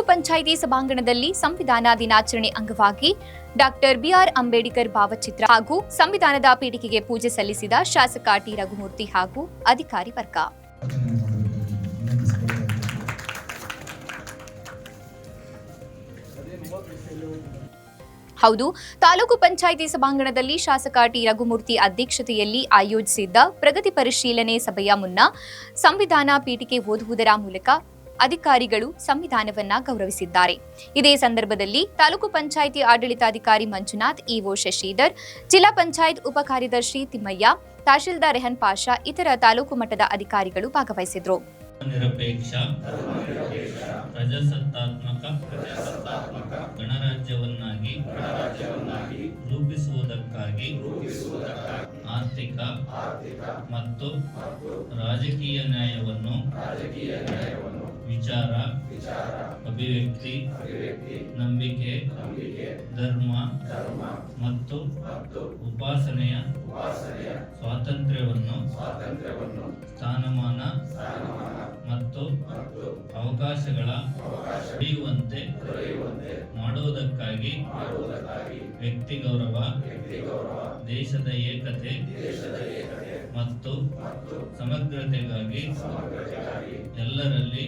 ಪಂಚಾಯಿತಿ ಸಭಾಂಗಣದಲ್ಲಿ ಸಂವಿಧಾನ ದಿನಾಚರಣೆ ಅಂಗವಾಗಿ ಡಾಕ್ಟರ್ ಬಿಆರ್ ಅಂಬೇಡ್ಕರ್ ಭಾವಚಿತ್ರ ಹಾಗೂ ಸಂವಿಧಾನದ ಪೀಠಿಕೆಗೆ ಪೂಜೆ ಸಲ್ಲಿಸಿದ ಶಾಸಕ ಟಿ ರಘುಮೂರ್ತಿ ಹಾಗೂ ಅಧಿಕಾರಿ ವರ್ಗ. ಹೌದು, ತಾಲೂಕು ಪಂಚಾಯಿತಿ ಸಭಾಂಗಣದಲ್ಲಿ ಶಾಸಕ ಟಿ ರಘುಮೂರ್ತಿ ಅಧ್ಯಕ್ಷತೆಯಲ್ಲಿ ಆಯೋಜಿಸಿದ್ದ ಪ್ರಗತಿ ಪರಿಶೀಲನೆ ಸಭೆಯ ಮುನ್ನ ಸಂವಿಧಾನ ಪೀಠಿಕೆ ಓದುವುದರ ಮೂಲಕ ಅಧಿಕಾರಿಗಳು ಸಂವಿಧಾನವನ್ನ ಗೌರವಿಸಿದ್ದಾರೆ. ಇದೇ ಸಂದರ್ಭದಲ್ಲಿ ತಾಲೂಕು ಪಂಚಾಯಿತಿ ಆಡಳಿತಾಧಿಕಾರಿ ಮಂಜುನಾಥ್, ಇಒ ಶಶಿಧರ್, ಜಿಲ್ಲಾ ಪಂಚಾಯತ್ ಉಪ ಕಾರ್ಯದರ್ಶಿ ತಿಮ್ಮಯ್ಯ, ತಹಶೀಲ್ದಾರ್ ರೆಹನ್ ಪಾಷಾ, ಇತರ ತಾಲೂಕು ಮಟ್ಟದ ಅಧಿಕಾರಿಗಳು ಭಾಗವಹಿಸಿದ್ರು. ನಿರಪೇಕ್ಷ, ಪ್ರಜಾಸತ್ತಾತ್ಮಕ, ಗಣರಾಜ್ಯವನ್ನಾಗಿ ರೂಪಿಸುವುದಕ್ಕಾಗಿ ಆರ್ಥಿಕ ಮತ್ತು ರಾಜಕೀಯ ನ್ಯಾಯವನ್ನು ವಿಚಾರ ಅಭಿವ್ಯಕ್ತಿ ನಂಬಿಕೆ ಧರ್ಮ ಮತ್ತು ಉಪಾಸನೆಯ ಸ್ವಾತಂತ್ರ್ಯವನ್ನು ಸ್ಥಾನಮಾನ ಮತ್ತು ಅವಕಾಶಗಳ ಪಡೆಯುವಂತೆ ಮಾಡುವುದಕ್ಕಾಗಿ ವ್ಯಕ್ತಿ ಗೌರವ ದೇಶದ ಏಕತೆ ಸಮಗ್ರತೆಗಾಗಿ ಎಲ್ಲರಲ್ಲಿ